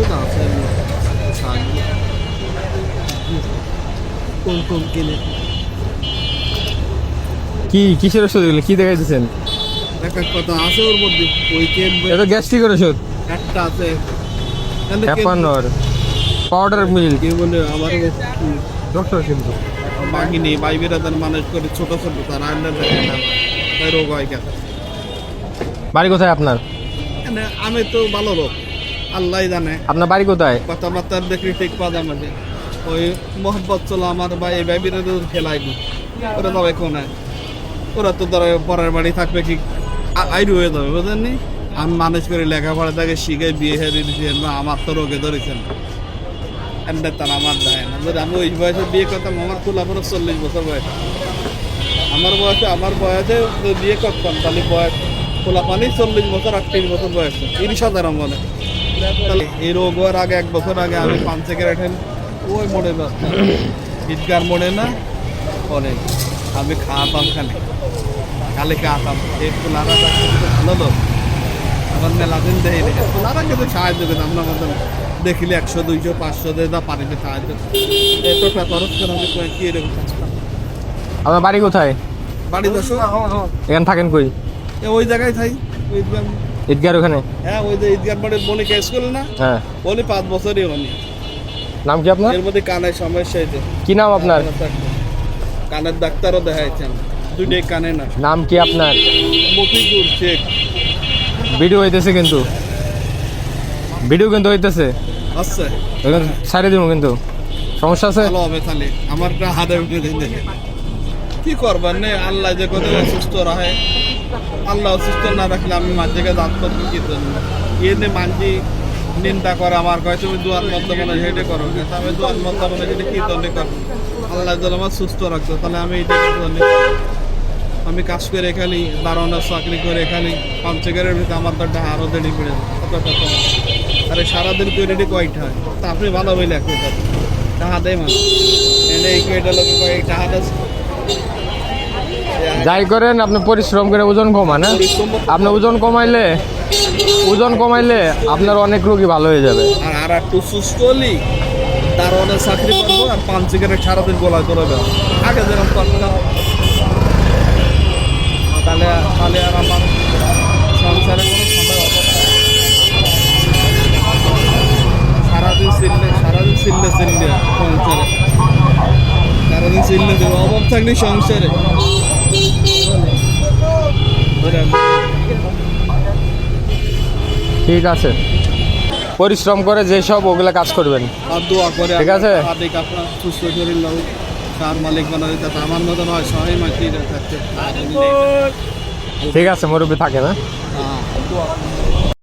就打成我茶叶，公公给你。কি কিসের ওষুধ এগুলো? কি দেখাইতেছেন? এক এক কথা আছে ওর মধ্যে। ওই কেম এটা গ্যাস্ট্রিকের ওষুধ? একটা আছে। পাউডার মিল কি বলে? আমার ডক্টর কিন্তু। বাকি নেই ভাই মানুষ করে ছোট ছোট তারা আন্ডার থাকে না। রোগ হয় কেন? বাড়ি কোথায় আপনার? আমি তো ভালো লোক। আল্লাহ জানে। আপনার বাড়ি কোথায়? কথাবার্তা দেখি ঠিক পাওয়া যায় মাঝে ওই মোহাম্মদ চলো আমার ভাই এই ভাই বেড়াদের খেলাই ওরা তবে কোনায় ওরা তো ধরো পরের বাড়ি থাকবে কি আ- আইডু হয়ে যাবে বুঝলেন আমি মানুষ করে লেখাপড়া তাকে শিখে বিয়ে হয়ে দিয়েছেন বা আমার তো রোগে ধরেছেন এন্ডে তার আমার দেয় না। আমি ওই বয়সে বিয়ে করতাম আমার খোলা পরে চল্লিশ বছর বয়স। আমার বয়সে আমার বয়সে বিয়ে করতাম তাহলে বয়স খোলা পানি চল্লিশ বছর আটত্রিশ বছর বয়স। তিরিশ হাজার মনে এই রোগ হওয়ার আগে এক বছর আগে আমি পাঁচ সিগারেট ওই মোড়ে ঈদগার মোড়ে না? অনেক আমি খাওয়াতাম খালি। কালে খাওয়াতাম এই ফুলারা ভালো লোক। আমার মেলা দিন দেয় রে ফুলারা কিন্তু সাহায্য করে আমরা মতন দেখিলে একশো দুইশো পাঁচশো দিয়ে দা পানিতে সাহায্য এত খরচ করে আমি কি এরকম আপনার বাড়ি কোথায়? বাড়ি দশ এখানে থাকেন কই? ওই জায়গায় থাই। ওই ঈদগার ওখানে? হ্যাঁ ওই যে ঈদগার বাড়ির বলি কেস করল না? হ্যাঁ। বলি পাঁচ বছরই হয়নি। নাম কি আপনার? এর মধ্যে কানের সমস্যা হয়েছে। কি নাম আপনার? কানের ডাক্তারও দেখাইছেন দুইটাই কানে না। নাম কি আপনার? মফিজুর শেখ। ভিডিও হইতেছে কিন্তু। ভিডিও কিন্তু হইতেছে। আচ্ছা ছাড়ে দিব কিন্তু। সমস্যা আছে? ভালো হবে তাহলে। আমার হাতে উঠে দিন দেখে। কি করবার নেই আল্লাহ যে কত সুস্থ রাখে আল্লাহ সুস্থ না রাখলে আমি মাঝে দাঁত করব কি জন্য? এনে মানছি নিন্দা করে আমার, কয়, তুমি দুয়ার মধ্যে মনে হেঁটে করো আমি দুয়ার মধ্যে মনে হয় কি জন্য করব? আল্লাহ যেন আমার সুস্থ রাখতো, তাহলে আমি এটা কি জন্য? আমি কাজ করে খালি দারোয়ানের চাকরি করে খালি পঞ্চগড়ের ভিতরে আমার তো একটা আরও দেরি পড়ে আরে সারাদিন তৈরি কয়টা? হয় তা আপনি ভালো হইলে এক কথা। দেয় মানে। এই কয়টা লোকে কয়, এই টাহা দেয় যাই করেন, আপনি পরিশ্রম করে ওজন কমান হ্যাঁ? আপনি ওজন কমাইলে ওজন কমাইলে আপনার অনেক রোগী ভালো হয়ে যাবে। আর একটু সুস্থ হলি অনেক চাকরি করব আর পান সিগারেট সারাদিন গোলা করে দেবো আগে যেরকম তাহলে তাহলে আর আমার সংসারে কোনো সময় সারাদিন চিল্লে সারাদিন চিল্লে চিল্লে সংসারে। সারাদিন চিল্লে দেবো অভাব থাকলে সংসারে? ঠিক আছে। পরিশ্রম করে যেসব ওগুলা কাজ করবেন। আর দোয়া করে ঠিক আছে। হাতে আপনার সুস্থ শরীর লোক তার মালিক বানাবে তাতে আমার মতন হয় সবাই মাটি থাকতে ঠিক আছে মুরব্বী থাকে না হ্যাঁ, দোয়া